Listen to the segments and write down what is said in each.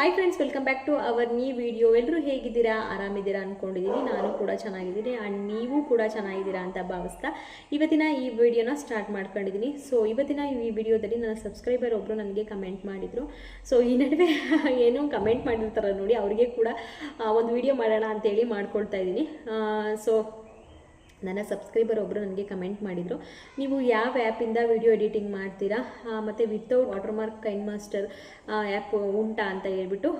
Hi friends welcome back to our new video ಎಲ್ಲರೂ ಹೇಗಿದ್ದೀರಾ? ಆರಾಮಿದ್ದೀರಾ ಅಂದ್ಕೊಂಡಿದ್ದೀನಿ ನಾನು ಕೂಡ ಚೆನ್ನಾಗಿದ್ದೀನಿ. ಆ್ಯಂಡ್ ನೀವು ಕೂಡ ಚೆನ್ನಾಗಿದ್ದೀರಾ ಅಂತ ಭಾವಿಸ್ತಾ ಇವತ್ತಿನ ಈ ವಿಡಿಯೋನ ಸ್ಟಾರ್ಟ್ ಮಾಡ್ಕೊಂಡಿದ್ದೀನಿ ಸೊ ಇವತ್ತಿನ ಈ ವಿಡಿಯೋದಲ್ಲಿ ನನ್ನ ಸಬ್ಸ್ಕ್ರೈಬರ್ ಒಬ್ಬರು ನನಗೆ ಕಮೆಂಟ್ ಮಾಡಿದರು. ಸೊ ಈ ನಡುವೆ ಏನೋ ಕಮೆಂಟ್ ಮಾಡಿರ್ತಾರ ನೋಡಿ, ಅವರಿಗೆ ಕೂಡ ಒಂದು ವಿಡಿಯೋ ಮಾಡೋಣ ಅಂತೇಳಿ ಮಾಡ್ಕೊಳ್ತಾ ಇದ್ದೀನಿ. ಸೊ ನನ್ನ ಸಬ್ಸ್ಕ್ರೈಬರ್ ಒಬ್ಬರು ನನಗೆ ಕಮೆಂಟ್ ಮಾಡಿದರು, ನೀವು ಯಾವ ಆ್ಯಪಿಂದ ವಿಡಿಯೋ ಎಡಿಟಿಂಗ್ ಮಾಡ್ತೀರಾ? ಮತ್ತು without watermark KineMaster app ಉಂಟಾ ಅಂತ ಹೇಳ್ಬಿಟ್ಟು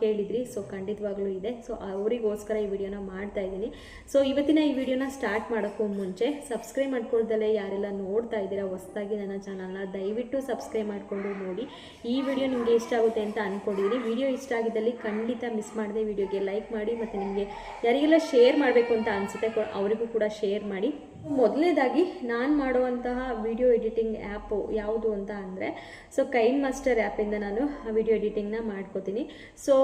ಕೇಳಿದ್ರಿ. ಸೊ ಖಂಡಿತವಾಗ್ಲೂ ಇದೆ. ಸೊ ಅವರಿಗೋಸ್ಕರ ಈ ವಿಡಿಯೋನ ಮಾಡ್ತಾ ಇದ್ದೀನಿ. ಸೊ ಇವತ್ತಿನ ಈ ವಿಡಿಯೋನ ಸ್ಟಾರ್ಟ್ ಮಾಡೋಕ್ಕೂ ಮುಂಚೆ ಸಬ್ಸ್ಕ್ರೈಬ್ ಮಾಡ್ಕೊಳ್ದಲ್ಲೇ ಯಾರೆಲ್ಲ ನೋಡ್ತಾ ಇದ್ದೀರಾ, ಹೊಸದಾಗಿ ನನ್ನ ಚಾನಲ್ನ ದಯವಿಟ್ಟು ಸಬ್ಸ್ಕ್ರೈಬ್ ಮಾಡಿಕೊಂಡು ನೋಡಿ. ಈ ವಿಡಿಯೋ ನಿಮಗೆ ಇಷ್ಟ ಆಗುತ್ತೆ ಅಂತ ಅಂದ್ಕೊಂಡಿದ್ದೀನಿ ವಿಡಿಯೋ ಇಷ್ಟ ಆಗಿದ್ದಲ್ಲಿ ಖಂಡಿತ ಮಿಸ್ ಮಾಡದೆ ವಿಡಿಯೋಗೆ ಲೈಕ್ ಮಾಡಿ, ಮತ್ತು ನಿಮಗೆ ಯಾರಿಗೆಲ್ಲ ಶೇರ್ ಮಾಡಬೇಕು ಅಂತ ಅನಿಸುತ್ತೆ ಅವರಿಗೂ ಕೂಡ ಶೇರ್ ಮಾಡಿ. ಮೊದಲನೇದಾಗಿ ನಾನು ಮಾಡುವಂತಹ ವಿಡಿಯೋ ಎಡಿಟಿಂಗ್ ಆ್ಯಪು ಯಾವುದು ಅಂತ ಅಂದರೆ ಸೊ ಕೈನ್ ಮಾಸ್ಟರ್ ಆ್ಯಪಿಂದ ನಾನು ವಿಡಿಯೋ ಎಡಿಟಿಂಗ್ನ ಮಾಡ್ಕೋತೀನಿ. ಸೊ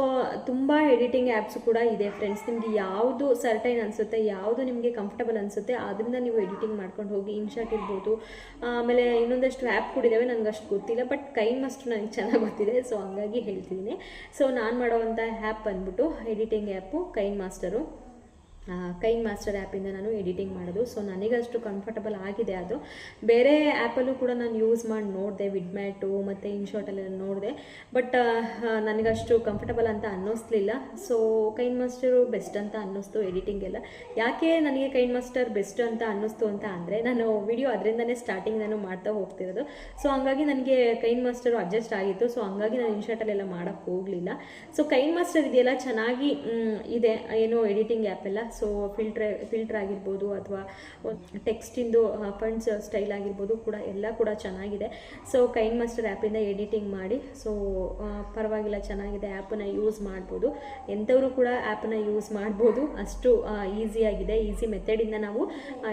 ತುಂಬ ಎಡಿಟಿಂಗ್ ಆ್ಯಪ್ಸ್ ಕೂಡ ಇದೆ ಫ್ರೆಂಡ್ಸ್ ನಿಮಗೆ ಯಾವುದು ಸರ್ಟೈನ್ ಅನಿಸುತ್ತೆ, ಯಾವುದು ನಿಮಗೆ ಕಂಫರ್ಟಬಲ್ ಅನಿಸುತ್ತೆ, ಅದರಿಂದ ನೀವು ಎಡಿಟಿಂಗ್ ಮಾಡ್ಕೊಂಡು ಹೋಗಿ ಇನ್ಶಾಟ್ ಇರ್ಬೋದು. ಆಮೇಲೆ ಇನ್ನೊಂದಷ್ಟು ಆ್ಯಪ್ ಕೂಡ ಇದ್ದಾವೆ ನನಗೆ ಅಷ್ಟು ಗೊತ್ತಿಲ್ಲ ಬಟ್ ಕೈನ್ ಮಾಸ್ಟರ್ ನನಗೆ ಚೆನ್ನಾಗಿ ಗೊತ್ತಿದೆ ಸೊ ಹಂಗಾಗಿ ಹೇಳ್ತಿದ್ದೀನಿ ಸೊ ನಾನು ಮಾಡೋವಂಥ ಆ್ಯಪ್ ಬಂದ್ಬಿಟ್ಟು editing app KineMaster KineMaster ಆ್ಯಪಿಂದ ನಾನು ಎಡಿಟಿಂಗ್ ಮಾಡೋದು. ಸೊ ನನಗಷ್ಟು ಕಂಫರ್ಟಬಲ್ ಆಗಿದೆ ಅದು. ಬೇರೆ ಆ್ಯಪಲ್ಲೂ ಕೂಡ ನಾನು ಯೂಸ್ ಮಾಡಿ ನೋಡಿದೆ ವಿಡ್ಮ್ಯಾಟು ಮತ್ತು ಇನ್ಶಾರ್ಟಲ್ಲೆಲ್ಲ ನೋಡಿದೆ. ಬಟ್ ನನಗಷ್ಟು ಕಂಫರ್ಟಬಲ್ ಅಂತ ಅನ್ನಿಸ್ಲಿಲ್ಲ. ಸೊ ಕೈನ್ ಮಾಸ್ಟರು ಬೆಸ್ಟ್ ಅಂತ ಅನ್ನಿಸ್ತು ಎಡಿಟಿಂಗ್ ಎಲ್ಲ. ಯಾಕೆ ನನಗೆ ಕೈನ್ ಮಾಸ್ಟರ್ ಬೆಸ್ಟ್ ಅಂತ ಅನ್ನಿಸ್ತು ಅಂತ ಅಂದರೆ, ನಾನು ವಿಡಿಯೋ ಅದರಿಂದನೇ ಸ್ಟಾರ್ಟಿಂಗ್ ನಾನು ಮಾಡ್ತಾ ಹೋಗ್ತಿರೋದು. ಸೊ ಹಂಗಾಗಿ ನನಗೆ ಕೈನ್ ಮಾಸ್ಟರು ಅಡ್ಜಸ್ಟ್ ಆಗಿತ್ತು. ಸೊ ಹಂಗಾಗಿ ನಾನು ಇನ್ಶಾರ್ಟಲ್ಲೆಲ್ಲ ಮಾಡೋಕ್ಕೆ ಹೋಗಲಿಲ್ಲ. ಸೊ ಕೈನ್ ಮಾಸ್ಟರ್ ಇದೆಯಲ್ಲ? ಚೆನ್ನಾಗಿ ಇದೆ. ಏನು ಎಡಿಟಿಂಗ್ ಆ್ಯಪ್ ಎಲ್ಲ. ಸೊ ಫಿಲ್ಟ್ರ್ ಫಿಲ್ಟ್ರ್ ಆಗಿರ್ಬೋದು ಅಥವಾ ಟೆಕ್ಸ್ಟಿಂದು ಫಂಡ್ಸ್ ಸ್ಟೈಲ್ ಆಗಿರ್ಬೋದು ಕೂಡ ಎಲ್ಲ ಕೂಡ ಚೆನ್ನಾಗಿದೆ. ಸೊ ಕೈನ್ ಮಾಸ್ಟರ್ ಆ್ಯಪಿಂದ ಎಡಿಟಿಂಗ್ ಮಾಡಿ ಸೊ ಪರವಾಗಿಲ್ಲ ಚೆನ್ನಾಗಿದೆ ಆ್ಯಪನ್ನು ಯೂಸ್ ಮಾಡ್ಬೋದು. ಎಂಥವರು ಕೂಡ ಆ್ಯಪನ್ನು ಯೂಸ್ ಮಾಡ್ಬೋದು. ಅಷ್ಟು ಈಸಿಯಾಗಿದೆ ಈಸಿ ಮೆಥಡಿಂದ ನಾವು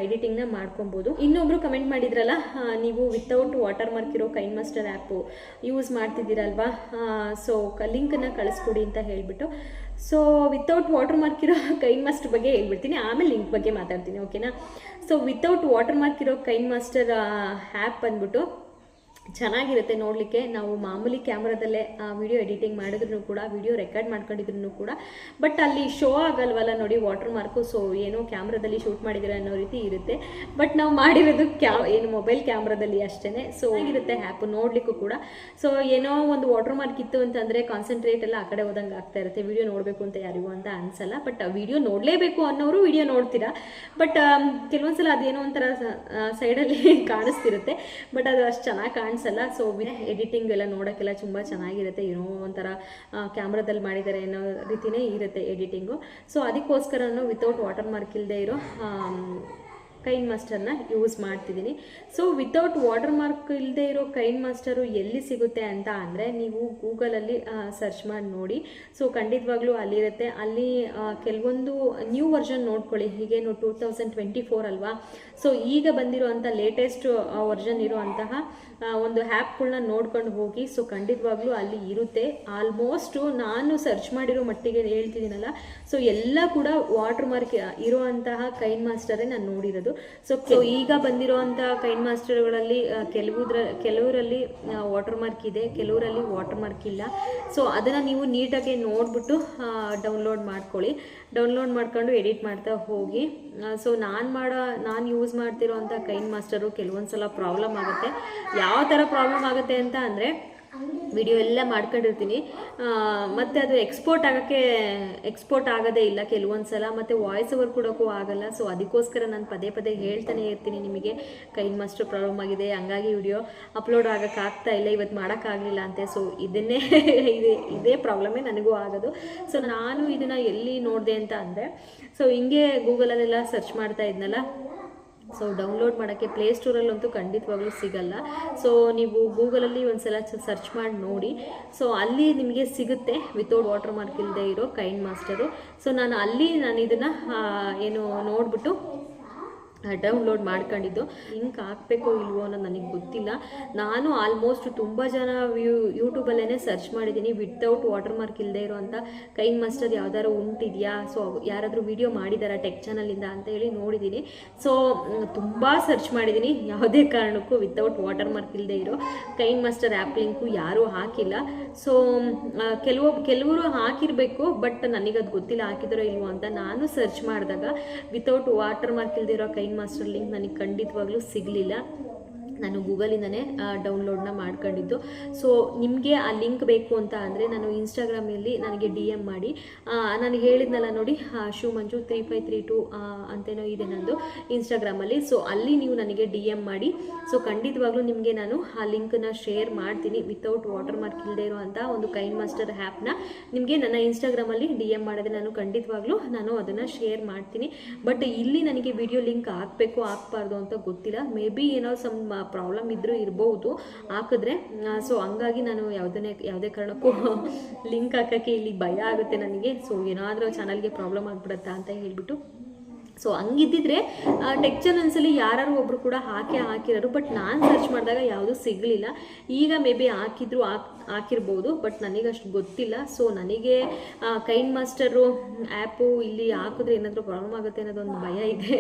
ಎಡಿಟಿಂಗ್ನ ಮಾಡ್ಕೊಬೋದು. ಇನ್ನೊಬ್ಬರು ಕಮೆಂಟ್ ಮಾಡಿದ್ರಲ್ಲ ನೀವು ವಿತೌಟ್ ವಾಟರ್ ಮಾರ್ಕ್ ಇರೋ ಕೈನ್ ಮಾಸ್ಟರ್ ಆ್ಯಪು ಯೂಸ್ ಮಾಡ್ತಿದ್ದೀರಲ್ವಾ? ಸೊ ಲಿಂಕನ್ನು ಕಳಿಸ್ಕೊಡಿ ಅಂತ ಹೇಳಿಬಿಟ್ಟು ಸೊ ವಿತೌಟ್ ವಾಟರ್ ಮಾರ್ಕ್ ಇರೋ ಕೈನ್ ಮಾಸ್ಟರ್ ಬಗ್ಗೆ ಹೇಳ್ಬಿಡ್ತೀನಿ. ಆಮೇಲೆ ಲಿಂಕ್ ಬಗ್ಗೆ ಮಾತಾಡ್ತೀನಿ ಓಕೆನಾ ಸೊ ವಿತೌಟ್ ವಾಟರ್ ಮಾರ್ಕ್ ಇರೋ ಕೈನ್ ಮಾಸ್ಟರ್ ಆ್ಯಪ್ ಬಂದ್ಬಿಟ್ಟು ಚೆನ್ನಾಗಿರುತ್ತೆ ನೋಡಲಿಕ್ಕೆ. ನಾವು ಮಾಮೂಲಿ ಕ್ಯಾಮ್ರಾದಲ್ಲೇ ವಿಡಿಯೋ ಎಡಿಟಿಂಗ್ ಮಾಡಿದ್ರು ಕೂಡ ವಿಡಿಯೋ ರೆಕಾರ್ಡ್ ಮಾಡ್ಕೊಂಡಿದ್ರು ಕೂಡ. ಬಟ್ ಅಲ್ಲಿ ಶೋ ಆಗಲ್ವಲ್ಲ ನೋಡಿ ವಾಟರ್ ಮಾರ್ಕು ಸೊ ಏನೋ ಕ್ಯಾಮ್ರಾದಲ್ಲಿ ಶೂಟ್ ಮಾಡಿದ್ರೆ ಅನ್ನೋ ರೀತಿ ಇರುತ್ತೆ. ಬಟ್ ನಾವು ಮಾಡಿರೋದು ಕ್ಯಾ, ಏನು ಮೊಬೈಲ್ ಕ್ಯಾಮ್ರಾದಲ್ಲಿ ಅಷ್ಟೇ ಸೊ ಆಗಿರುತ್ತೆ ಆ್ಯಪ್ ನೋಡಲಿಕ್ಕೂ ಕೂಡ. ಸೊ ಏನೋ ಒಂದು ವಾಟರ್ ಮಾರ್ಕ್ ಇತ್ತು ಅಂತಂದರೆ ಕಾನ್ಸಂಟ್ರೇಟ್ ಎಲ್ಲ ಆ ಕಡೆ ಹೋದಂಗೆ ಆಗ್ತಾ ಇರುತ್ತೆ. ವಿಡಿಯೋ ನೋಡಬೇಕು ಅಂತ ಯಾರಿಗೂ ಅಂತ ಅನಿಸಲ್ಲ. ಬಟ್ ವಿಡಿಯೋ ನೋಡಲೇಬೇಕು ಅನ್ನೋರು ವಿಡಿಯೋ ನೋಡ್ತೀರಾ. ಬಟ್ ಕೆಲವೊಂದ್ಸಲ ಅದೇನೋ ಒಂಥರ ಸೈಡಲ್ಲಿ ಕಾಣಿಸ್ತಿರುತ್ತೆ. ಬಟ್ ಅದು ಅಷ್ಟು ಚೆನ್ನಾಗಿ ಕಾಣಿಸಲ್ಲ ಸೊ ಎಡಿಟಿಂಗ್ ಎಲ್ಲ ನೋಡೋಕ್ಕೆಲ್ಲ ತುಂಬ ಚೆನ್ನಾಗಿರುತ್ತೆ. ಏನೋ ಒಂಥರ ಕ್ಯಾಮ್ರಾದಲ್ಲಿ ಮಾಡಿದ್ದಾರೆ ಅನ್ನೋ ರೀತಿನೇ ಇರುತ್ತೆ ಎಡಿಟಿಂಗು ಸೊ ಅದಕ್ಕೋಸ್ಕರನೂ ವಿತೌಟ್ ವಾಟರ್ ಮಾರ್ಕ್ ಇಲ್ಲದೆ ಇರೋ ಕೈನ್ ಮಾಸ್ಟರ್ನ ಯೂಸ್ ಮಾಡ್ತಿದ್ದೀನಿ. ಸೊ ವಿತೌಟ್ ವಾಟರ್ ಮಾರ್ಕ್ ಇಲ್ಲದೆ ಇರೋ ಕೈನ್ ಮಾಸ್ಟರು ಎಲ್ಲಿ ಸಿಗುತ್ತೆ ಅಂತ ಅಂದರೆ ನೀವು ಗೂಗಲಲ್ಲಿ ಸರ್ಚ್ ಮಾಡಿ ನೋಡಿ. ಸೊ ಖಂಡಿತವಾಗ್ಲೂ ಅಲ್ಲಿರುತ್ತೆ. ಅಲ್ಲಿ ಕೆಲವೊಂದು ನ್ಯೂ ವರ್ಷನ್ ನೋಡ್ಕೊಳ್ಳಿ. ಹೀಗೇನು ಟೂ ತೌಸಂಡ್ ಟ್ವೆಂಟಿ ಫೋರ್ ಅಲ್ವಾ? ಸೊ ಈಗ ಬಂದಿರುವಂಥ ಲೇಟೆಸ್ಟ್ ವರ್ಷನ್ ಇರುವಂತಹ ಒಂದು ಆ್ಯಪ್ಗಳನ್ನ ನೋಡ್ಕೊಂಡು ಹೋಗಿ. ಸೊ ಖಂಡಿತವಾಗ್ಲೂ ಅಲ್ಲಿ ಇರುತ್ತೆ. ಆಲ್ಮೋಸ್ಟು ನಾನು ಸರ್ಚ್ ಮಾಡಿರೋ ಮಟ್ಟಿಗೆ ಹೇಳ್ತಿದ್ದೀನಲ್ಲ. ಸೊ ಎಲ್ಲ ಕೂಡ ವಾಟರ್ ಮಾರ್ಕ್ ಇರುವಂತಹ ಕೈನ್ ಮಾಸ್ಟರೇ ನಾನು ನೋಡಿರೋದು. ಸೊ ಈಗ ಬಂದಿರುವಂತಹ ಕೈನ್ ಮಾಸ್ಟರ್ಗಳಲ್ಲಿ ಕೆಲವುದ್ರ ಕೆಲವರಲ್ಲಿ ವಾಟರ್ ಮಾರ್ಕ್ ಇದೆ ಕೆಲವರಲ್ಲಿ ವಾಟರ್ ಮಾರ್ಕ್ ಇಲ್ಲ. ಸೊ ಅದನ್ನು ನೀವು ನೀಟಾಗಿ ನೋಡಿಬಿಟ್ಟು ಡೌನ್ಲೋಡ್ ಮಾಡ್ಕೊಳ್ಳಿ. ಡೌನ್ಲೋಡ್ ಮಾಡ್ಕೊಂಡು ಎಡಿಟ್ ಮಾಡ್ತಾ ಹೋಗಿ. ಸೊ ನಾನು ಮಾಡೋ ನಾನು ಯೂಸ್ ಮಾಡ್ತಿರೋವಂಥ ಕೈನ್ ಮಾಸ್ಟರು ಕೆಲವೊಂದು ಸಲ ಪ್ರಾಬ್ಲಮ್ ಆಗುತ್ತೆ. ಯಾವ ಥರ ಪ್ರಾಬ್ಲಮ್ ಆಗುತ್ತೆ ಅಂತ ಅಂದರೆ ವಿಡಿಯೋ ಎಲ್ಲ ಮಾಡ್ಕೊಂಡಿರ್ತೀನಿ. ಮತ್ತೆ ಅದು ಎಕ್ಸ್ಪೋರ್ಟ್ ಆಗೋಕ್ಕೆ ಎಕ್ಸ್ಪೋರ್ಟ್ ಆಗೋದೇ ಇಲ್ಲ ಕೆಲವೊಂದು ಸಲ ಮತ್ತು ವಾಯ್ಸ್ ಓವರ್ ಕೊಡೋಕ್ಕೂ ಆಗಲ್ಲ. ಸೊ ಅದಕ್ಕೋಸ್ಕರ ನಾನು ಪದೇ ಪದೇ ಹೇಳ್ತಾನೆ ಇರ್ತೀನಿ ನಿಮಗೆ. ಕೈ ಮಾಸ್ಟರ್ ಪ್ರಾಬ್ಲಮ್ ಆಗಿದೆ. ಹಂಗಾಗಿ ವಿಡಿಯೋ ಅಪ್ಲೋಡ್ ಆಗೋಕ್ಕಾಗ್ತಾ ಇಲ್ಲ. ಇವತ್ತು ಮಾಡೋಕ್ಕಾಗಲಿಲ್ಲ ಅಂತೆ. ಸೊ ಇದನ್ನೇ, ಇದೇ ಇದೇ ಪ್ರಾಬ್ಲಮೇ ನನಗೂ ಆಗೋದು. ಸೊ ನಾನು ಇದನ್ನು ಎಲ್ಲಿ ನೋಡಿದೆ ಅಂತ ಅಂದರೆ ಸೊ ಹಿಂಗೆ ಗೂಗಲಲ್ಲೆಲ್ಲ ಸರ್ಚ್ ಮಾಡ್ತಾ ಇದ್ನಲ್ಲ ಸೊ ಡೌನ್ಲೋಡ್ ಮಾಡೋಕ್ಕೆ ಪ್ಲೇಸ್ಟೋರಲ್ಲಂತೂ ಖಂಡಿತವಾಗ್ಲೂ ಸಿಗಲ್ಲ. ಸೊ ನೀವು ಗೂಗಲಲ್ಲಿ ಒಂದ್ಸಲ ಸರ್ಚ್ ಮಾಡಿ ನೋಡಿ. ಸೊ ಅಲ್ಲಿ ನಿಮಗೆ ಸಿಗುತ್ತೆ ವಿತೌಟ್ ವಾಟರ್ ಮಾರ್ಕ್ ಇಲ್ಲದೆ ಇರೋ ಕೈನ್ ಮಾಸ್ಟರು ಸೊ ನಾನು ಅಲ್ಲಿ ನಾನು ಇದನ್ನು ಏನು ನೋಡಿಬಿಟ್ಟು ಡೌನ್ಲೋಡ್ ಮಾಡ್ಕೊಂಡಿದ್ದು. ಲಿಂಕ್ ಹಾಕಬೇಕೋ ಇಲ್ವೋ ಅನ್ನೋದು ನನಗೆ ಗೊತ್ತಿಲ್ಲ. ನಾನು ಆಲ್ಮೋಸ್ಟ್ ತುಂಬ ಜನ ವ್ಯೂ ಯೂಟ್ಯೂಬಲ್ಲೇ ಸರ್ಚ್ ಮಾಡಿದ್ದೀನಿ. ವಿತೌಟ್ ವಾಟರ್ ಮಾರ್ಕ್ ಇಲ್ಲದೆ ಇರೋವಂಥ ಕೈನ್ ಮಾಸ್ಟರ್ ಯಾವ್ದಾದ್ರು ಉಂಟಿದೆಯಾ? ಸೊ ಯಾರಾದರೂ ವಿಡಿಯೋ ಮಾಡಿದಾರಾ ಟೆಕ್ ಚಾನಲಿಂದ ಅಂತ ಹೇಳಿ ನೋಡಿದ್ದೀನಿ. ಸೊ ತುಂಬ ಸರ್ಚ್ ಮಾಡಿದ್ದೀನಿ. ಯಾವುದೇ ಕಾರಣಕ್ಕೂ ವಿತೌಟ್ ವಾಟರ್ ಮಾರ್ಕ್ ಇಲ್ಲದೆ ಇರೋ ಕೈನ್ ಮಾಸ್ಟರ್ ಆ್ಯಪ್ ಲಿಂಕು ಯಾರೂ ಹಾಕಿಲ್ಲ. ಸೊ ಕೆಲವೊಬ್ಬ ಕೆಲವರು ಹಾಕಿರಬೇಕು ಬಟ್ ನನಗದು ಗೊತ್ತಿಲ್ಲ ಹಾಕಿದಾರೋ ಇಲ್ವೋ ಅಂತ ನಾನು ಸರ್ಚ್ ಮಾಡಿದಾಗ ವಿತೌಟ್ ವಾಟರ್ ಮಾರ್ಕ್ ಇಲ್ದಿರೋ ಕೈನ್ ಮಾಸ್ಟರ್ ಲಿಂಕ್ ನನಗೆ ಖಂಡಿತವಾಗ್ಲೂ ಸಿಗಲಿಲ್ಲ. ನಾನು ಗೂಗಲಿಂದನೇ ಡೌನ್ಲೋಡ್ನ ಮಾಡ್ಕೊಂಡಿದ್ದು. ಸೊ ನಿಮಗೆ ಆ ಲಿಂಕ್ ಬೇಕು ಅಂತ ಅಂದರೆ ನಾನು ಇನ್ಸ್ಟಾಗ್ರಾಮಲ್ಲಿ ನನಗೆ ಡಿ ಎಂ ಮಾಡಿ. ನಾನು ಹೇಳಿದ್ನಲ್ಲ ನೋಡಿ shoe Manju three five three two ಅಂತೇನೋ ಇದೆ ನಂದು ಇನ್ಸ್ಟಾಗ್ರಾಮಲ್ಲಿ. ಸೊ ಅಲ್ಲಿ ನೀವು ನನಗೆ ಡಿ ಎಂ ಮಾಡಿ. ಸೊ ಖಂಡಿತವಾಗ್ಲೂ ನಿಮಗೆ ನಾನು ಆ ಲಿಂಕನ್ನ ಶೇರ್ ಮಾಡ್ತೀನಿ ವಿತೌಟ್ ವಾಟರ್ ಮಾರ್ಕ್ ಇಲ್ಲದೆ ಇರೋವಂಥ ಒಂದು ಕೈನ್ ಮಾಸ್ಟರ್ ಆ್ಯಪ್ನ ನಿಮಗೆ ನನ್ನ ಇನ್ಸ್ಟಾಗ್ರಾಮಲ್ಲಿ ಡಿ ಎಂ ಮಾಡಿದ್ರೆ ನಾನು ಖಂಡಿತವಾಗ್ಲೂ ನಾನು ಅದನ್ನು ಶೇರ್ ಮಾಡ್ತೀನಿ. ಬಟ್ ಇಲ್ಲಿ ನನಗೆ ವಿಡಿಯೋ ಲಿಂಕ್ ಹಾಕಬೇಕು, ಹಾಕ್ಬಾರ್ದು ಅಂತ ಗೊತ್ತಿಲ್ಲ. ಮೇ ಬಿ ಏನೋ ಸಮ್ ಪ್ರಾಬ್ಲಮ್ ಇದ್ರೂ ಇರಬಹುದು ಹಾಕಿದ್ರೆ ಸೊ ಹಂಗಾಗಿ ನಾನು ಯಾವುದನ್ನೇ, ಯಾವುದೇ ಕಾರಣಕ್ಕೂ ಲಿಂಕ್ ಹಾಕೋಕ್ಕೆ ಇಲ್ಲಿ ಭಯ ಆಗುತ್ತೆ ನನಗೆ. ಸೊ ಏನಾದರೂ ಚಾನಲ್ಗೆ ಪ್ರಾಬ್ಲಮ್ ಆಗಿಬಿಡುತ್ತಾ ಅಂತ ಹೇಳ್ಬಿಟ್ಟು ಸೊ ಹಂಗಿದ್ದಿದ್ರೆ ಟೆಕ್ಚರ್ ಚಾನಲ್ಸಲ್ಲಿ ಯಾರು ಒಬ್ರು ಕೂಡ ಹಾಕಿ ಹಾಕಿರೋರು ಬಟ್ ನಾನು ಸರ್ಚ್ ಮಾಡಿದಾಗ ಯಾವುದೂ ಸಿಗಲಿಲ್ಲ. ಈಗ ಮೇ ಬಿ ಹಾಕಿದ್ರು ಹಾಕ್, ಹಾಕಿರ್ಬೋದು ಬಟ್ ನನಗಷ್ಟು ಗೊತ್ತಿಲ್ಲ. ಸೊ ನನಗೆ ಕೈಂಡ್ ಮಾಸ್ಟರು ಆ್ಯಪು ಇಲ್ಲಿ ಹಾಕಿದ್ರೆ ಏನಾದರೂ ಪ್ರಾಬ್ಲಮ್ ಆಗುತ್ತೆ ಅನ್ನೋದೊಂದು ಭಯ ಇದೆ.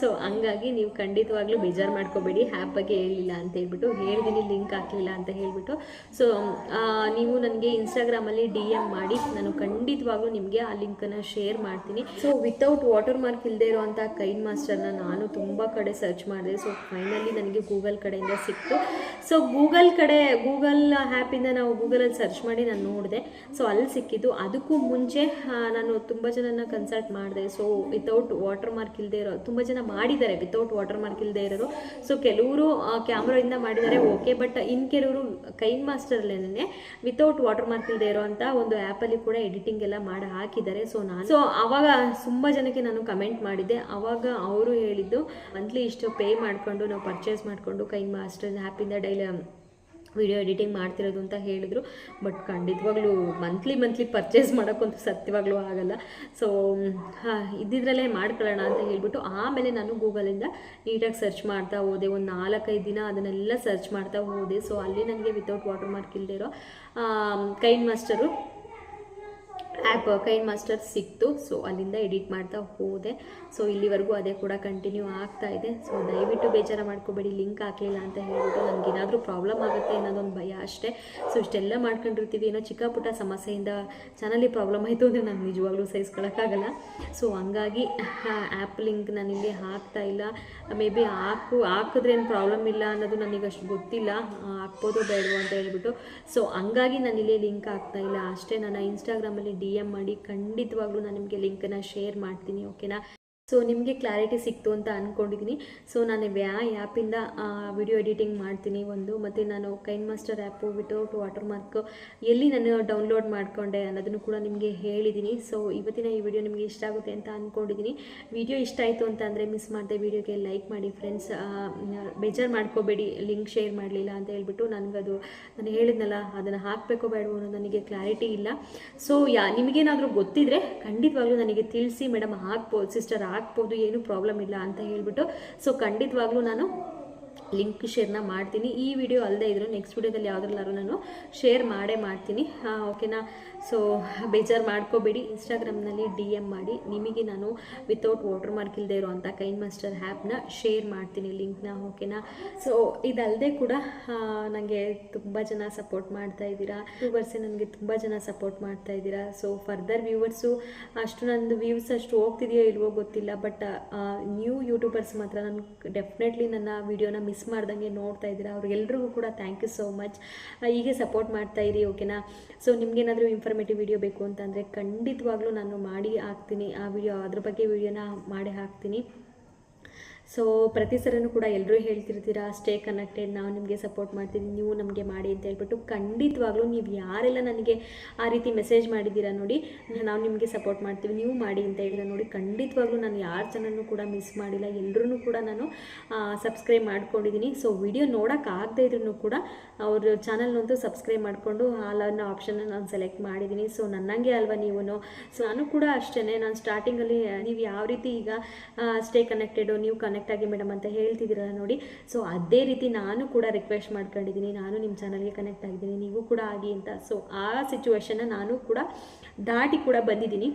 ಸೊ ಹಂಗಾಗಿ ನೀವು ಖಂಡಿತವಾಗ್ಲೂ ಬೇಜಾರು ಮಾಡ್ಕೋಬೇಡಿ. ಆ್ಯಪ್ ಬಗ್ಗೆ ಹೇಳಿಲ್ಲ ಅಂತ ಹೇಳ್ಬಿಟ್ಟು ಹೇಳಿದ್ದೀನಿ ಲಿಂಕ್ ಹಾಕಲಿಲ್ಲ ಅಂತ ಹೇಳ್ಬಿಟ್ಟು. ಸೊ ನೀವು ನನಗೆ ಇನ್ಸ್ಟಾಗ್ರಾಮಲ್ಲಿ ಡಿ ಎಂ ಮಾಡಿ. ನಾನು ಖಂಡಿತವಾಗ್ಲೂ ನಿಮಗೆ ಆ ಲಿಂಕನ್ನು ಶೇರ್ ಮಾಡ್ತೀನಿ. ಸೊ ವಿತೌಟ್ ವಾಟರ್ ಮಾರ್ಕ್ ಇಲ್ಲದೆ ಇರುವಂಥ ಕೈನ್ ಮಾಸ್ಟರ್ನ ನಾನು ತುಂಬ ಕಡೆ ಸರ್ಚ್ ಮಾಡಿದೆ. ಸೊ ಫೈನಲಿ ನನಗೆ ಗೂಗಲ್ ಕಡೆಯಿಂದ ಸಿಕ್ತು. ಸೊ ಗೂಗಲ್ ಕಡೆ ಗೂಗಲ್ ಆ್ಯಪಿಂದ ನಾವು ಗೂಗಲಲ್ಲಿ ಸರ್ಚ್ ಮಾಡಿ ನಾನು ನೋಡಿದೆ. ಸೊ ಅಲ್ಲಿ ಸಿಕ್ಕಿದ್ದು. ಅದಕ್ಕೂ ಮುಂಚೆ ನಾನು ತುಂಬ ಜನನ ಕನ್ಸಲ್ಟ್ ಮಾಡಿದೆ. ಸೊ ವಿತೌಟ್ ವಾಟರ್ ಮಾರ್ಕ್ ಇಲ್ಲದೆ ಇರೋ, ತುಂಬ ಜನ ಮಾಡಿದ್ದಾರೆ. ವಿತೌಟ್ ವಾಟರ್ ಮಾರ್ಕ್ ಇಲ್ಲದೆ ಇರೋರು. ಸೊ ಕೆಲವರು ಕ್ಯಾಮ್ರಾಯಿಂದ ಮಾಡಿದ್ದಾರೆ ಓಕೆ ಬಟ್ ಇನ್ ಕೆಲವರು ಕೈನ್ ಮಾಸ್ಟರ್ಲೇನೆ ವಿತೌಟ್ ವಾಟರ್ ಮಾರ್ಕ್ ಇಲ್ಲದೆ ಇರೋವಂಥ ಒಂದು ಆ್ಯಪಲ್ಲಿ ಕೂಡ ಎಡಿಟಿಂಗ್ ಎಲ್ಲ ಮಾಡಿ ಹಾಕಿದ್ದಾರೆ. ಸೊ ನಾನು ಸೊ ಆವಾಗ ತುಂಬ ಜನಕ್ಕೆ ನಾನು ಕಮೆಂಟ್ ಮಾಡಿದ್ದೆ. ಅವಾಗ ಅವರು ಹೇಳಿದ್ದು, ಮಂತ್ಲಿ ಇಷ್ಟು ಪೇ ಮಾಡಿಕೊಂಡು, ನಾವು ಪರ್ಚೇಸ್ ಮಾಡಿಕೊಂಡು, ಕೈ ಮಾಸ್ಟರ್ ಹ್ಯಾಪಿಂದ ಡೈಲಿ ವಿಡಿಯೋ ಎಡಿಟಿಂಗ್ ಮಾಡ್ತಿರೋದು ಅಂತ ಹೇಳಿದ್ರು. ಬಟ್ ಖಂಡಿತವಾಗ್ಲೂ ಮಂತ್ಲಿ ಮಂತ್ಲಿ ಪರ್ಚೇಸ್ ಮಾಡೋಕ್ಕಂತೂ ಸತ್ಯವಾಗ್ಲೂ ಆಗಲ್ಲ. ಸೊ ಇದ್ದಿದ್ರಲ್ಲೇ ಮಾಡ್ಕೊಳ್ಳೋಣ ಅಂತ ಹೇಳ್ಬಿಟ್ಟು, ಆಮೇಲೆ ನಾನು ಗೂಗಲಿಂದ ನೀಟಾಗಿ ಸರ್ಚ್ ಮಾಡ್ತಾ ಹೋದೆ. ಒಂದು ನಾಲ್ಕೈದು ದಿನ ಅದನ್ನೆಲ್ಲ ಸರ್ಚ್ ಮಾಡ್ತಾ ಹೋದೆ. ಸೊ ಅಲ್ಲಿ ನನಗೆ ವಿತೌಟ್ ವಾಟರ್ ಮಾರ್ಕ್ ಇರೋ KineMaster app KineMaster ಸಿಕ್ತು. ಸೊ ಅಲ್ಲಿಂದ ಎಡಿಟ್ ಮಾಡ್ತಾ ಹೋದೆ. ಸೊ ಇಲ್ಲಿವರೆಗೂ ಅದೇ ಕೂಡ ಕಂಟಿನ್ಯೂ ಆಗ್ತಾ ಇದೆ. ಸೊ ದಯವಿಟ್ಟು ಬೇಜಾರ ಮಾಡ್ಕೋಬೇಡಿ ಲಿಂಕ್ ಹಾಕಲಿಲ್ಲ ಅಂತ ಹೇಳ್ಬಿಟ್ಟು ನನಗೆ ಏನಾದರೂ ಪ್ರಾಬ್ಲಮ್ ಆಗುತ್ತೆ ಅನ್ನೋದೊಂದು ಭಯ ಅಷ್ಟೇ. ಸೊ ಇಷ್ಟೆಲ್ಲ ಮಾಡ್ಕೊಂಡಿರ್ತೀವಿ. ಏನೋ ಚಿಕ್ಕ ಪುಟ್ಟ ಸಮಸ್ಯೆಯಿಂದ ಚಾನಲ್ಲಿ ಪ್ರಾಬ್ಲಮ್ ಆಯಿತು ಅಂದರೆ ನಾನು ನಿಜವಾಗ್ಲೂ ಸಹಿಸ್ಕೊಳ್ಳೋಕ್ಕಾಗಲ್ಲ ಸೊ ಹಂಗಾಗಿ ಆ್ಯಪ್ ಲಿಂಕ್ ನಾನು ಇಲ್ಲಿ ಹಾಕ್ತಾ ಇಲ್ಲ. ಮೇ ಬಿ ಹಾಕು, ಹಾಕಿದ್ರೆ ಏನು ಪ್ರಾಬ್ಲಮ್ ಇಲ್ಲ ಅನ್ನೋದು ನನಗೆ ಅಷ್ಟು ಗೊತ್ತಿಲ್ಲ ಹಾಕ್ಬೋದು ಬೇಡವೋ ಅಂತ ಹೇಳ್ಬಿಟ್ಟು. ಸೊ ಹಂಗಾಗಿ ನಾನು ಇಲ್ಲಿ ಲಿಂಕ್ ಹಾಕ್ತಾ ಇಲ್ಲ. ಅಷ್ಟೇ, ನನ್ನ ಇನ್ಸ್ಟಾಗ್ರಾಮಲ್ಲಿ ಎಂ ಮಾಡಿ ಖಂಡಿತವಾಗ್ಲೂ ನಾನು ನಿಮಗೆ ಲಿಂಕನ್ನು ಶೇರ್ ಮಾಡ್ತೀನಿ ಓಕೆನಾ? ಸೊ ನಿಮಗೆ ಕ್ಲಾರಿಟಿ ಸಿಕ್ತು ಅಂತ ಅಂದ್ಕೊಂಡಿದ್ದೀನಿ ಸೊ ನಾನು ವ್ಯಾ ಆ್ಯಪಿಂದ ವಿಡಿಯೋ ಎಡಿಟಿಂಗ್ ಮಾಡ್ತೀನಿ ಒಂದು, ಮತ್ತು ನಾನು KineMaster app without watermark ಎಲ್ಲಿ ನಾನು ಡೌನ್ಲೋಡ್ ಮಾಡಿಕೊಂಡೆ ಅನ್ನೋದನ್ನು ಕೂಡ ನಿಮಗೆ ಹೇಳಿದ್ದೀನಿ. ಸೊ ಇವತ್ತಿನ ಈ ವಿಡಿಯೋ ನಿಮಗೆ ಇಷ್ಟ ಆಗುತ್ತೆ ಅಂತ ಅಂದ್ಕೊಂಡಿದ್ದೀನಿ ವಿಡಿಯೋ ಇಷ್ಟ ಆಯಿತು ಅಂತ ಅಂದರೆ ಮಿಸ್ ಮಾಡಿದೆ ವಿಡಿಯೋಗೆ ಲೈಕ್ ಮಾಡಿ, ಫ್ರೆಂಡ್ಸ್ ಬೇಜಾರು ಮಾಡ್ಕೋಬೇಡಿ, ಲಿಂಕ್ ಶೇರ್ ಮಾಡಲಿಲ್ಲ ಅಂತ ಹೇಳ್ಬಿಟ್ಟು ನನಗದು, ನಾನು ಹೇಳಿದ್ನಲ್ಲ, ಅದನ್ನು ಹಾಕಬೇಕೋ ಬೇಡವೋ ಅನ್ನೋ ನನಗೆ ಕ್ಲಾರಿಟಿ ಇಲ್ಲ. ಸೊ ಯಾ ನಿಮಗೇನಾದರೂ ಗೊತ್ತಿದ್ರೆ ಖಂಡಿತವಾಗ್ಲೂ ನನಗೆ ತಿಳಿಸಿ, ಮೇಡಮ್ ಹಾಕ್ಬೋದು ಸಿಸ್ಟರ್ ಹಾಕ್ಬೋದು ಏನು ಪ್ರಾಬ್ಲಮ್ ಇಲ್ಲ ಅಂತ ಹೇಳ್ಬಿಟ್ಟು. ಸೊ ಖಂಡಿತವಾಗ್ಲೂ ನಾನು ಲಿಂಕ್ ಶೇರ್ನ ಮಾಡ್ತೀನಿ. ಈ ವಿಡಿಯೋ ಅಲ್ಲದೆ ಇದ್ದರೂ ನೆಕ್ಸ್ಟ್ ವಿಡಿಯೋದಲ್ಲಿ ಯಾವುದ್ರಲ್ಲಾದ್ರೂ ನಾನು ಶೇರ್ ಮಾಡೇ ಮಾಡ್ತೀನಿ. ಓಕೆನಾ ಸೊ ಬೇಜಾರು ಮಾಡ್ಕೋಬೇಡಿ. ಇನ್ಸ್ಟಾಗ್ರಾಮ್ನಲ್ಲಿ ಡಿ ಎಂ ಮಾಡಿ. ನಿಮಗೆ ನಾನು ವಿತೌಟ್ ವಾಟರ್ ಮಾರ್ಕ್ ಇಲ್ಲದೆ ಇರೋವಂಥ ಕೈನ್ ಮಾಸ್ಟರ್ ಆ್ಯಪ್ನ ಶೇರ್ ಮಾಡ್ತೀನಿ ಲಿಂಕ್ನ ಓಕೆನಾ ಸೊ ಇದಲ್ಲದೆ ಕೂಡ ನನಗೆ ತುಂಬ ಜನ ಸಪೋರ್ಟ್ ಮಾಡ್ತಾ ಇದ್ದೀರಾ. ಯೂಟ್ಯೂಬರ್ಸೇ ನನಗೆ ತುಂಬ ಜನ ಸಪೋರ್ಟ್ ಮಾಡ್ತಾ ಇದ್ದೀರಾ. ಸೊ ಫರ್ದರ್ ವ್ಯೂವರ್ಸು ಅಷ್ಟು ನಂದು ವ್ಯೂಸ್ ಅಷ್ಟು ಹೋಗ್ತಿದೆಯೋ ಇಲ್ವೋ ಗೊತ್ತಿಲ್ಲ. ಬಟ್ ನ್ಯೂ ಯೂಟ್ಯೂಬರ್ಸ್ ಮಾತ್ರ ನಾನು ಡೆಫಿನೆಟ್ಲಿ ನನ್ನ ವಿಡಿಯೋನ ಮಿಸ್ ಮಾಡ್ದಂಗೆ ನೋಡ್ತಾ ಇದ್ದೀರಾ? ಅವ್ರಿಗೆಲ್ರಿಗೂ ಕೂಡ ಥ್ಯಾಂಕ್ ಯು ಸೋ ಮಚ್ ಹೀಗೆ ಸಪೋರ್ಟ್ ಮಾಡ್ತಾ ಇರಿ ಓಕೆನಾ ಸೊ ನಿಮ್ಗೇನಾದರೂ ಇನ್ಫಾರ್ಮೇಟಿವ್ ವಿಡಿಯೋ ಬೇಕು ಅಂತಂದರೆ ಖಂಡಿತವಾಗ್ಲೂ ನಾನು ಮಾಡಿ ಹಾಕ್ತೀನಿ. ಆ ವಿಡಿಯೋ ಅದ್ರ ಬಗ್ಗೆ ವಿಡಿಯೋನ ಮಾಡಿ ಹಾಕ್ತೀನಿ. ಸೊ ಪ್ರತಿ ಕೂಡ ಎಲ್ಲರೂ ಹೇಳ್ತಿರ್ತೀರಾ, ಸ್ಟೇ ಕನೆಕ್ಟೆಡ್ ನಾವು ನಿಮಗೆ ಸಪೋರ್ಟ್ ಮಾಡ್ತೀವಿ ನೀವು ನಮಗೆ ಮಾಡಿ ಅಂತ ಹೇಳ್ಬಿಟ್ಟು ಖಂಡಿತವಾಗ್ಲೂ ನೀವು ಯಾರೆಲ್ಲ ನನಗೆ ಆ ರೀತಿ ಮೆಸೇಜ್ ಮಾಡಿದ್ದೀರಾ ನೋಡಿ, ನಾವು ನಿಮಗೆ ಸಪೋರ್ಟ್ ಮಾಡ್ತೀವಿ, ನೀವು ಮಾಡಿ ಅಂತ ಹೇಳಿದ್ರೆ ನೋಡಿ, ಖಂಡಿತವಾಗ್ಲೂ ನಾನು ಯಾರು ಚಾನಲ್ನು ಕೂಡ ಮಿಸ್ ಮಾಡಿಲ್ಲ. ಎಲ್ಲರೂ ಕೂಡ ನಾನು ಸಬ್ಸ್ಕ್ರೈಬ್ ಮಾಡ್ಕೊಂಡಿದ್ದೀನಿ. ಸೊ ವಿಡಿಯೋ ನೋಡೋಕ್ಕಾಗದೇ ಇದ್ರೂ ಕೂಡ ಅವ್ರ ಚಾನಲ್ನಂತೂ ಸಬ್ಸ್ಕ್ರೈಬ್ ಮಾಡಿಕೊಂಡು ಆಲ್ ಅನ್ನೋ ಆಪ್ಷನ್ನ ನಾನು ಸೆಲೆಕ್ಟ್ ಮಾಡಿದ್ದೀನಿ. ಸೊ ನನ್ನಂಗೆ ಅಲ್ವಾ ನೀವು ಸೊ ನಾನು ಕೂಡ ಅಷ್ಟೇ ನಾನು ಸ್ಟಾರ್ಟಿಂಗಲ್ಲಿ ನೀವು ಯಾವ ರೀತಿ ಈಗ ಸ್ಟೇ ಕನೆಕ್ಟೆಡು, ನೀವು ಕನೆಕ್ಟ್ ಕನೆಕ್ಟ್ ಆಗಿ ಮೇಡಮ್ ಅಂತ ಹೇಳ್ತಿದ್ದೀರಲ್ಲ ನೋಡಿ. ಸೊ ಅದೇ ರೀತಿ ನಾನು ಕೂಡ ರಿಕ್ವೆಸ್ಟ್ ಮಾಡ್ಕೊಂಡಿದ್ದೀನಿ. ನಾನು ನಿಮ್ಮ ಚಾನಲ್ಗೆ ಕನೆಕ್ಟ್ ಆಗಿದ್ದೀನಿ. ನೀವು ಕೂಡ ಆಗಿ ಅಂತ. ಸೊ ಆ ಸಿಚುವೇಶನ್ನ ನಾನು ಕೂಡ ದಾಟಿ ಕೂಡ ಬಂದಿದ್ದೀನಿ.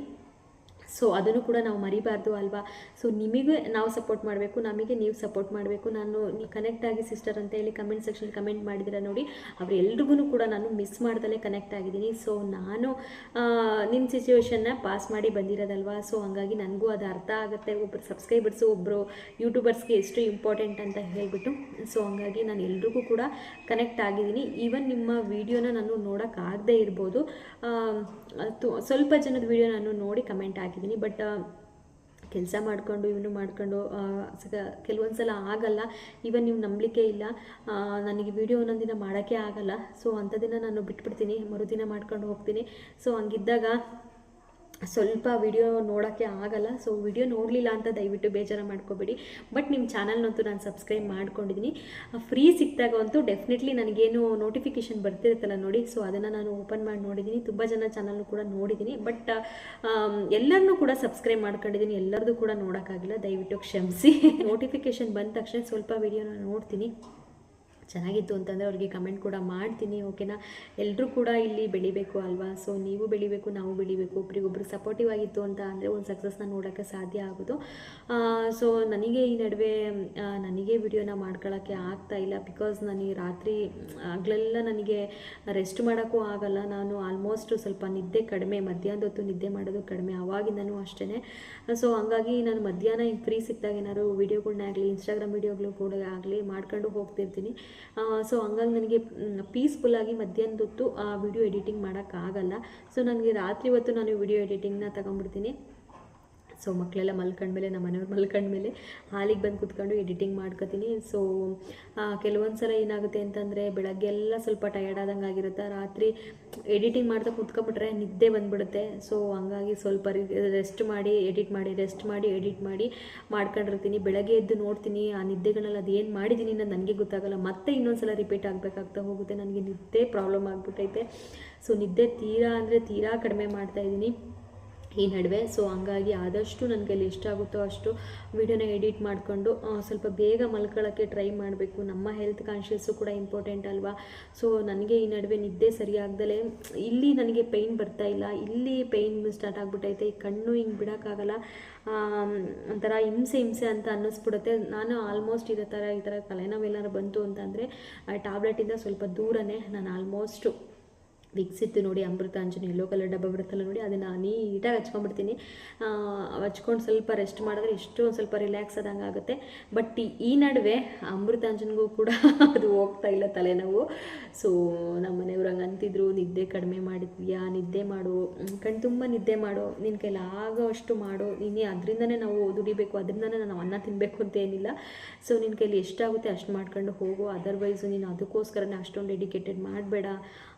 ಸೊ ಅದನ್ನು ಕೂಡ ನಾವು ಮರಿಬಾರ್ದು ಅಲ್ವಾ? ಸೊ ನಿಮಗೆ ನಾವು ಸಪೋರ್ಟ್ ಮಾಡಬೇಕು, ನಮಗೆ ನೀವು ಸಪೋರ್ಟ್ ಮಾಡಬೇಕು. ನಾನು ನೀವು ಕನೆಕ್ಟ್ ಆಗಿ ಸಿಸ್ಟರ್ ಅಂತ ಹೇಳಿ ಕಮೆಂಟ್ ಸೆಕ್ಷನ್ ಕಮೆಂಟ್ ಮಾಡಿದಿರ ನೋಡಿ ಅವರೆಲ್ರಿಗೂ ಕೂಡ ನಾನು ಮಿಸ್ ಮಾಡ್ದಲೇ ಕನೆಕ್ಟ್ ಆಗಿದ್ದೀನಿ. ಸೊ ನಾನು ನಿಮ್ಮ ಸಿಚುವೇಶನ್ನ ಪಾಸ್ ಮಾಡಿ ಬಂದಿರೋದಲ್ವಾ? ಸೊ ಹಂಗಾಗಿ ನನಗೂ ಅದು ಅರ್ಥ ಆಗುತ್ತೆ. ಒಬ್ಬರು ಸಬ್ಸ್ಕ್ರೈಬರ್ಸು ಒಬ್ಬರು ಯೂಟ್ಯೂಬರ್ಸ್ಗೆ ಎಷ್ಟು ಇಂಪಾರ್ಟೆಂಟ್ ಅಂತ ಹೇಳಿಬಿಟ್ಟು. ಸೊ ಹಂಗಾಗಿ ನಾನು ಎಲ್ರಿಗೂ ಕೂಡ ಕನೆಕ್ಟ್ ಆಗಿದ್ದೀನಿ. ಈವನ್ ನಿಮ್ಮ ವಿಡಿಯೋನ ನಾನು ನೋಡೋಕ್ಕಾಗದೇ ಇರ್ಬೋದು. ತು- ಸ್ವಲ್ಪ ಜನದ ವಿಡಿಯೋ ನಾನು ನೋಡಿ ಕಮೆಂಟ್ ಹಾಕಿದ್ದೀನಿ ಬಟ್ ಕೆಲಸ ಮಾಡಿಕೊಂಡು, ಇವನು ಮಾಡಿಕೊಂಡು ಕೆಲವೊಂದು ಸಲ ಆಗಲ್ಲ. ಈವನ್ ನೀವು ನಂಬಲಿಕ್ಕೆ ಇಲ್ಲ. ನನಗೆ ವಿಡಿಯೋ ದಿನ ಮಾಡೋಕ್ಕೆ ಆಗಲ್ಲ. ಸೊ ದಿನ ನಾನು ಬಿಟ್ಬಿಡ್ತೀನಿ. ಮರುದಿನ ಮಾಡ್ಕೊಂಡು ಹೋಗ್ತೀನಿ. ಸೊ ಹಂಗಿದ್ದಾಗ ಸ್ವಲ್ಪ ವಿಡಿಯೋ ನೋಡೋಕ್ಕೆ ಆಗಲ್ಲ ಸೊ ವಿಡಿಯೋ ನೋಡಲಿಲ್ಲ ಅಂತ ದಯವಿಟ್ಟು ಬೇಜಾರು ಮಾಡ್ಕೋಬೇಡಿ. ಬಟ್ ನಿಮ್ಮ ಚಾನಲ್ನಂತೂ ನಾನು ಸಬ್ಸ್ಕ್ರೈಬ್ ಮಾಡ್ಕೊಂಡಿದ್ದೀನಿ ಫ್ರೀ ಸಿಕ್ಕಿದಾಗ ಅಂತೂ ಡೆಫಿನೆಟ್ಲಿ ನನಗೇನು ನೋಟಿಫಿಕೇಷನ್ ಬರ್ತಿರುತ್ತಲ್ಲ ನೋಡಿ ಸೊ ಅದನ್ನು ನಾನು ಓಪನ್ ಮಾಡಿ ನೋಡಿದ್ದೀನಿ ತುಂಬ ಜನ ಚಾನಲ್ನು ಕೂಡ ನೋಡಿದ್ದೀನಿ ಬಟ್ ಎಲ್ಲರನ್ನೂ ಕೂಡ ಸಬ್ಸ್ಕ್ರೈಬ್ ಮಾಡ್ಕೊಂಡಿದ್ದೀನಿ ಎಲ್ಲರದು ಕೂಡ ನೋಡೋಕ್ಕಾಗಿಲ್ಲ. ದಯವಿಟ್ಟು ಕ್ಷಮಿಸಿ. ನೋಟಿಫಿಕೇಷನ್ ಬಂದ ತಕ್ಷಣ ಸ್ವಲ್ಪ ವಿಡಿಯೋನ ನೋಡ್ತೀನಿ. ಚೆನ್ನಾಗಿತ್ತು ಅಂತಂದರೆ ಅವ್ರಿಗೆ ಕಮೆಂಟ್ ಕೂಡ ಮಾಡ್ತೀನಿ ಓಕೆನಾ ಎಲ್ಲರೂ ಕೂಡ ಇಲ್ಲಿ ಬೆಳಿಬೇಕು ಅಲ್ವಾ? ಸೊ ನೀವು ಬೆಳಿಬೇಕು, ನಾವು ಬೆಳಿಬೇಕು, ಒಬ್ರಿಗೊಬ್ರು ಸಪೋರ್ಟಿವ್ ಆಗಿತ್ತು ಅಂತ ಅಂದರೆ ಒಂದು ಸಕ್ಸಸ್ನ ನೋಡೋಕ್ಕೆ ಸಾಧ್ಯ ಆಗೋದು. ಸೊ ನನಗೆ ಈ ನಡುವೆ ನನಗೆ ವಿಡಿಯೋನ ಮಾಡ್ಕೊಳ್ಳೋಕ್ಕೆ ಆಗ್ತಾ ಇಲ್ಲ ಬಿಕಾಸ್ ನನಗೆ ರಾತ್ರಿ, ಆಗಲೆಲ್ಲ ನನಗೆ ರೆಸ್ಟ್ ಮಾಡೋಕ್ಕೂ ಆಗಲ್ಲ. ನಾನು ಆಲ್ಮೋಸ್ಟ್ ಸ್ವಲ್ಪ ನಿದ್ದೆ ಕಡಿಮೆ, ಮಧ್ಯಾಹ್ನದ ಹೊತ್ತು ನಿದ್ದೆ ಮಾಡೋದು ಕಡಿಮೆ ಆವಾಗಿಂದನೂ ಅಷ್ಟೇ ಸೊ ಹಂಗಾಗಿ ನಾನು ಮಧ್ಯಾಹ್ನ ಫ್ರೀ ಸಿಕ್ಕಿದಾಗ ಏನಾದ್ರು ವೀಡಿಯೋಗಳನ್ನಾಗಲಿ ಇನ್ಸ್ಟಾಗ್ರಾಮ್ ವೀಡಿಯೋಗಳು ಕೂಡ ಆಗಲಿ ಮಾಡ್ಕೊಂಡು ಹೋಗ್ತಿರ್ತೀನಿ. ಸೊ ಹಂಗಾಗಿ ನನಗೆ ಪೀಸ್ಫುಲ್ಲಾಗಿ ಮಧ್ಯಾಹ್ನದ ಹೊತ್ತು ಆ ವಿಡಿಯೋ ಎಡಿಟಿಂಗ್ ಮಾಡೋಕ್ಕಾಗಲ್ಲ. ಸೊ ನನಗೆ ರಾತ್ರಿ ಹೊತ್ತು ನಾನು ವಿಡಿಯೋ ಎಡಿಟಿಂಗ್ನ ತಗೊಂಡ್ಬಿಡ್ತೀನಿ. ಸೊ ಮಕ್ಕಳೆಲ್ಲ ಮಲ್ಕೊಂಡ್ಮೇಲೆ ನಮ್ಮ ಮನೆಯವ್ರು ಮಲ್ಕೊಂಡ್ಮೇಲೆ ಹಾಲಿಗೆ ಬಂದು ಕುತ್ಕೊಂಡು ಎಡಿಟಿಂಗ್ ಮಾಡ್ಕೊತೀನಿ. ಸೊ ಕೆಲವೊಂದು ಸಲ ಏನಾಗುತ್ತೆ ಅಂತಂದರೆ ಬೆಳಗ್ಗೆ ಎಲ್ಲ ಸ್ವಲ್ಪ ಟಯರ್ಡ್ ಆದಂಗೆ ಆಗಿರುತ್ತೆ. ರಾತ್ರಿ ಎಡಿಟಿಂಗ್ ಮಾಡ್ತಾ ಕುತ್ಕೊಂಬಿಟ್ರೆ ನಿದ್ದೆ ಬಂದುಬಿಡುತ್ತೆ. ಸೊ ಹಂಗಾಗಿ ಸ್ವಲ್ಪ ರೆಸ್ಟ್ ಮಾಡಿ ಎಡಿಟ್ ಮಾಡಿ ರೆಸ್ಟ್ ಮಾಡಿ ಎಡಿಟ್ ಮಾಡಿ ಮಾಡ್ಕೊಂಡಿರ್ತೀನಿ. ಬೆಳಗ್ಗೆ ಎದ್ದು ನೋಡ್ತೀನಿ, ಆ ನಿದ್ದೆಗಳಲ್ಲಿ ಅದೇನು ಮಾಡಿದ್ದೀನಿ ಅನ್ನೋದು ನನಗೆ ಗೊತ್ತಾಗಲ್ಲ. ಮತ್ತೆ ಇನ್ನೊಂದು ಸಲ ರಿಪೀಟ್ ಆಗಬೇಕಾಗ್ತಾ ಹೋಗುತ್ತೆ. ನನಗೆ ನಿದ್ದೆ ಪ್ರಾಬ್ಲಮ್ ಆಗಿಬಿಟ್ಟೈತೆ. ಸೊ ನಿದ್ದೆ ತೀರಾ ಅಂದರೆ ತೀರಾ ಕಡಿಮೆ ಮಾಡ್ತಾ ಇದ್ದೀನಿ ಈ ನಡುವೆ. ಸೊ ಹಂಗಾಗಿ ಆದಷ್ಟು ನನಗೆ ಕೈಲಿ ಎಷ್ಟಾಗುತ್ತೋ ಅಷ್ಟು ವಿಡಿಯೋನ ಎಡಿಟ್ ಮಾಡಿಕೊಂಡು ಸ್ವಲ್ಪ ಬೇಗ ಮಲ್ಕೊಳ್ಳೋಕ್ಕೆ ಟ್ರೈ ಮಾಡಬೇಕು. ನಮ್ಮ ಹೆಲ್ತ್ ಕಾನ್ಷಿಯಸ್ಸು ಕೂಡ ಇಂಪಾರ್ಟೆಂಟ್ ಅಲ್ವಾ? ಸೊ ನನಗೆ ಈ ನಡುವೆ ನಿದ್ದೆ ಸರಿಯಾಗ್ದಲೇ, ಇಲ್ಲಿ ನನಗೆ ಪೈನ್ ಬರ್ತಾ ಇಲ್ಲ. ಇಲ್ಲಿ ಪೈನ್ ಸ್ಟಾರ್ಟ್ ಆಗಿಬಿಟ್ಟೈತೆ ಈ ಕಣ್ಣು ಹಿಂಗೆ ಬಿಡೋಕ್ಕಾಗಲ್ಲ. ಒಂಥರ ಹಿಂಸೆ ಹಿಂಸೆ ಅಂತ ಅನ್ನಿಸ್ಬಿಡುತ್ತೆ. ನಾನು ಆಲ್ಮೋಸ್ಟ್ ಇದೇ ಥರ, ಈ ಥರ ತಲೆನೋವೇನಾರು ಬಂತು ಅಂತಂದರೆ ಟ್ಯಾಬ್ಲೆಟಿಂದ ಸ್ವಲ್ಪ ದೂರನೇ. ನಾನು ಆಲ್ಮೋಸ್ಟು ವಿಕ್ಸ್ ಇತ್ತು ನೋಡಿ ಅಮೃತಾಂಜನಿ ಎಲ್ಲೋ ಕಲರ್ ಡಬ್ಬ ಬರುತ್ತಲ್ಲ ನೋಡಿ, ಅದನ್ನು ನೀಟಾಗಿ ಹಚ್ಕೊಂಡ್ಬಿಡ್ತೀನಿ. ಹಚ್ಕೊಂಡು ಸ್ವಲ್ಪ ರೆಸ್ಟ್ ಮಾಡಿದ್ರೆ ಎಷ್ಟು ಒಂದು ಸ್ವಲ್ಪ ರಿಲ್ಯಾಕ್ಸ್ ಆದಂಗೆ ಆಗುತ್ತೆ. ಬಟ್ ಈ- ನಡುವೆ ಅಮೃತಾಂಜನ್ಗೂ ಕೂಡ ಅದು ಹೋಗ್ತಾ ಇಲ್ಲ ತಲೆನೋವು. ಸೊ ನಮ್ಮ ಮನೆಯವ್ರು ಹಂಗೆ ಅಂತಿದ್ರು, ನಿದ್ದೆ ಕಡಿಮೆ ಮಾಡಿದ್ಯಾ? ನಿದ್ದೆ ಮಾಡು. ಕಣ್ ತುಂಬ ನಿದ್ದೆ ಮಾಡು. ನಿನ್ನ ಕೈಲಿ ಆಗೋ ಅಷ್ಟು ಮಾಡು. ನೀನೇ ಅದರಿಂದನೇ ನಾವು ದುಡಿಬೇಕು, ಅದರಿಂದನೇ ನಾನು ಅನ್ನ ತಿನ್ನಬೇಕು ಅಂತ ಏನಿಲ್ಲ. ಸೊ ನಿನ್ನ ಕೈಲಿ ಎಷ್ಟಾಗುತ್ತೆ ಅಷ್ಟು ಮಾಡ್ಕೊಂಡು ಹೋಗು. ಅದರ್ವೈಸು ನೀನು ಅದಕ್ಕೋಸ್ಕರನೇ ಅಷ್ಟೊಂದು ಡೆಡಿಕೇಟೆಡ್ ಮಾಡಬೇಡ.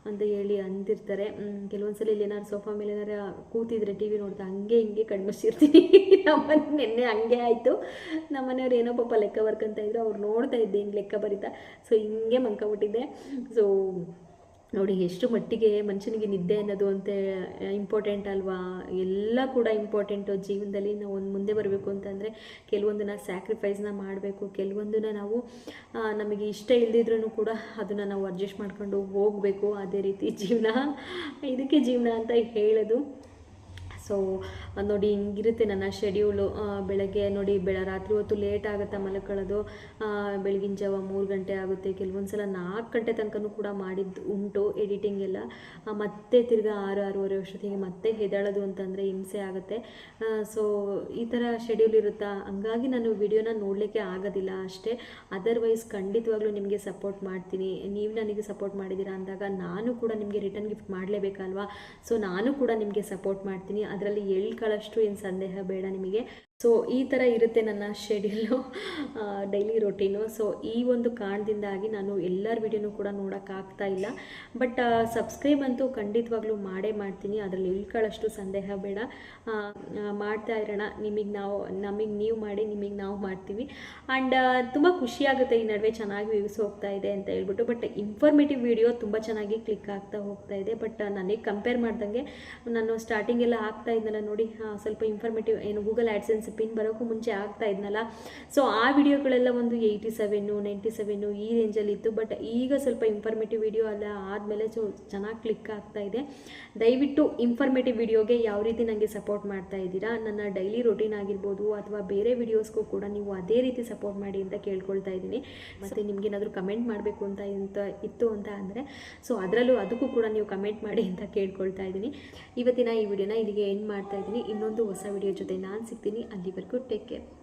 ಅಂತ ಹೇಳಿ ಅಂದಿರ್ತಾರೆ. ಕೆಲವೊಂದು ಸಲ ಏನಾದ್ರು ಸೋಫಾ ಮೇಲೆ ಏನಾರು ಕೂತಿದ್ರೆ ಟಿ ವಿ ನೋಡ್ತಾ ಹಂಗೆ ಹಿಂಗೆ ಕಣ್ಮಿಸಿರ್ತೀನಿ ನಮ್ಮನೆ ನಿನ್ನೆ ಹಂಗೆ ಆಯಿತು. ನಮ್ಮನೆಯವ್ರು ಏನೋ ಪಾಪ ಲೆಕ್ಕ ಬರ್ಕೊಂತ ಇದ್ರು. ಅವ್ರು ನೋಡ್ತಾ ಇದ್ದೆ ಹಿಂಗೆ ಲೆಕ್ಕ ಬರಿತಾ. ಸೊ ಹಿಂಗೆ ಮಲ್ಕೊಬಿಟ್ಟಿದ್ದೆ ಸೊ ನೋಡಿ, ಎಷ್ಟು ಮಟ್ಟಿಗೆ ಮನುಷ್ಯನಿಗೆ ನಿದ್ದೆ ಅನ್ನೋದು ಅಂತ ಇಂಪಾರ್ಟೆಂಟ್ ಅಲ್ವಾ? ಎಲ್ಲ ಕೂಡ ಇಂಪಾರ್ಟೆಂಟು ಜೀವನದಲ್ಲಿ ನಾವು ಒಂದು ಮುಂದೆ ಬರಬೇಕು ಅಂತಂದರೆ ಕೆಲವೊಂದನ್ನ ಸ್ಯಾಕ್ರಿಫೈಸ್ನ ಮಾಡಬೇಕು. ಕೆಲವೊಂದನ್ನು ನಾವು ನಮಗೆ ಇಷ್ಟ ಇಲ್ಲದಿದ್ರೂ ಕೂಡ ಅದನ್ನು ನಾವು ಅಡ್ಜಸ್ಟ್ ಮಾಡ್ಕೊಂಡು ಹೋಗಬೇಕು. ಅದೇ ರೀತಿ ಜೀವನ. ಇದಕ್ಕೆ ಜೀವನ ಅಂತ ಹೇಳೋದು. ಸೊ ನೋಡಿ ಹಿಂಗಿರುತ್ತೆ ನನ್ನ ಶೆಡ್ಯೂಲು ಬೆಳಗ್ಗೆ ನೋಡಿ ಬೆಳ, ರಾತ್ರಿ ಹೊತ್ತು ಲೇಟ್ ಆಗುತ್ತೆ ಮಲ್ಕೊಳ್ಳೋದು. ಬೆಳಗಿನ ಜಾವ ಮೂರು ಗಂಟೆ ಆಗುತ್ತೆ. ಕೆಲವೊಂದು ಸಲ ನಾಲ್ಕು ಗಂಟೆ ತನಕನೂ ಕೂಡ ಮಾಡಿದ್ದು ಉಂಟು ಎಡಿಟಿಂಗ್ ಎಲ್ಲ. ಮತ್ತೆ ತಿರ್ಗಾ ಆರು, ಆರೂವರೆ ವರ್ಷೊತ್ತಿಗೆ ಮತ್ತೆ ಹೆದಳೋದು ಅಂತಂದರೆ ಹಿಂಸೆ ಆಗುತ್ತೆ. ಸೊ ಈ ಥರ ಶೆಡ್ಯೂಲ್ ಇರುತ್ತಾ? ಹಂಗಾಗಿ ನಾನು ವಿಡಿಯೋನ ನೋಡಲಿಕ್ಕೆ ಆಗೋದಿಲ್ಲ ಅಷ್ಟೇ. ಅದರ್ವೈಸ್ ಖಂಡಿತವಾಗ್ಲೂ ನಿಮಗೆ ಸಪೋರ್ಟ್ ಮಾಡ್ತೀನಿ. ನೀವು ನನಗೆ ಸಪೋರ್ಟ್ ಮಾಡಿದ್ದೀರಾ ಅಂದಾಗ ನಾನು ಕೂಡ ನಿಮಗೆ ರಿಟರ್ನ್ ಗಿಫ್ಟ್ ಮಾಡಲೇಬೇಕಲ್ವಾ? ಸೊ ನಾನು ಕೂಡ ನಿಮಗೆ ಸಪೋರ್ಟ್ ಮಾಡ್ತೀನಿ. ಅದರಲ್ಲಿ ಎಳ್ಕಳಷ್ಟು ಏನು ಸಂದೇಹ ಬೇಡ ನಿಮಗೆ. ಸೊ ಈ ಥರ ಇರುತ್ತೆ ನನ್ನ ಶೆಡ್ಯೂಲು ಡೈಲಿ ರೊಟೀನು ಸೊ ಈ ಒಂದು ಕಾರಣದಿಂದಾಗಿ ನಾನು ಎಲ್ಲರ ವಿಡಿಯೋನೂ ಕೂಡ ನೋಡೋಕ್ಕಾಗ್ತಾ ಇಲ್ಲ. ಬಟ್ ಸಬ್ಸ್ಕ್ರೈಬ್ ಅಂತೂ ಖಂಡಿತವಾಗ್ಲೂ ಮಾಡೇ ಮಾಡ್ತೀನಿ. ಅದರಲ್ಲಿ ಇಳ್ಕೊಳ್ಳೋಷ್ಟು ಸಂದೇಹ ಬೇಡ. ಮಾಡ್ತಾ ಇರೋಣ. ನಿಮಗೆ ನಾವು, ನಮಗೆ ನೀವು ಮಾಡಿ, ನಿಮಗೆ ನಾವು ಮಾಡ್ತೀವಿ. ಆ್ಯಂಡ್ ತುಂಬ ಖುಷಿಯಾಗುತ್ತೆ ಈ ನಡುವೆ ಚೆನ್ನಾಗಿ ವ್ಯೂಸ್ ಹೋಗ್ತಾ ಇದೆ ಅಂತ ಹೇಳ್ಬಿಟ್ಟು. ಬಟ್ ಇನ್ಫಾರ್ಮೇಟಿವ್ ವಿಡಿಯೋ ತುಂಬ ಚೆನ್ನಾಗಿ ಕ್ಲಿಕ್ ಆಗ್ತಾ ಹೋಗ್ತಾ ಇದೆ. ಬಟ್ ನನಗೆ ಕಂಪೇರ್ ಮಾಡ್ದಂಗೆ ನಾನು ಸ್ಟಾರ್ಟಿಂಗ್ ಎಲ್ಲ ಆಗ್ತಾ ಇದ್ದಲ್ಲ ನೋಡಿ ಸ್ವಲ್ಪ ಇನ್ಫಾರ್ಮೇಟಿವ್ ಏನು ಗೂಗಲ್ ಆ್ಯಡ್ಸೆನ್ಸ್ ಪಿನ್ ಬರೋಕ್ಕೂ ಮುಂಚೆ ಆಗ್ತಾ ಇದ್ನಲ್ಲ. ಸೊ ಆ ವಿಡಿಯೋಗಳೆಲ್ಲ ಒಂದು ಏಯ್ಟಿ ಸೆವೆನ್ನು ನೈಂಟಿ ಸೆವೆನ್ನು ಈ ರೇಂಜಲ್ಲಿ ಇತ್ತು ಬಟ್ ಈಗ ಸ್ವಲ್ಪ ಇನ್ಫಾರ್ಮೇಟಿವ್ ವಿಡಿಯೋ ಎಲ್ಲ ಆದಮೇಲೆ ಸೊ ಚೆನ್ನಾಗಿ ಕ್ಲಿಕ್ ಆಗ್ತಾ ಇದೆ. ದಯವಿಟ್ಟು ಇನ್ಫಾರ್ಮೇಟಿವ್ ವಿಡಿಯೋಗೆ ಯಾವ ರೀತಿ ನನಗೆ ಸಪೋರ್ಟ್ ಮಾಡ್ತಾ ಇದ್ದೀರಾ? ನನ್ನ ಡೈಲಿ ರೊಟೀನ್ ಆಗಿರ್ಬೋದು ಅಥವಾ ಬೇರೆ ವಿಡಿಯೋಸ್ಗೂ ಕೂಡ ನೀವು ಅದೇ ರೀತಿ ಸಪೋರ್ಟ್ ಮಾಡಿ ಅಂತ ಕೇಳ್ಕೊಳ್ತಾ ಇದ್ದೀನಿ. ಮತ್ತು ನಿಮ್ಗೇನಾದರೂ ಕಮೆಂಟ್ ಮಾಡಬೇಕು ಅಂತ ಅಂತ ಇತ್ತು ಅಂತ ಅಂದರೆ ಸೊ ಅದರಲ್ಲೂ ಅದಕ್ಕೂ ಕೂಡ ನೀವು ಕಮೆಂಟ್ ಮಾಡಿ ಅಂತ ಕೇಳ್ಕೊಳ್ತಾ ಇದ್ದೀನಿ. ಇವತ್ತಿನ ಈ ವಿಡಿಯೋನ ಇಲ್ಲಿಗೆ ಎಂಡ್ ಮಾಡ್ತಾ ಇದ್ದೀನಿ. ಇನ್ನೊಂದು ಹೊಸ ವಿಡಿಯೋ ಜೊತೆ ನಾನು ಸಿಗ್ತೀನಿ. Until then, good take care.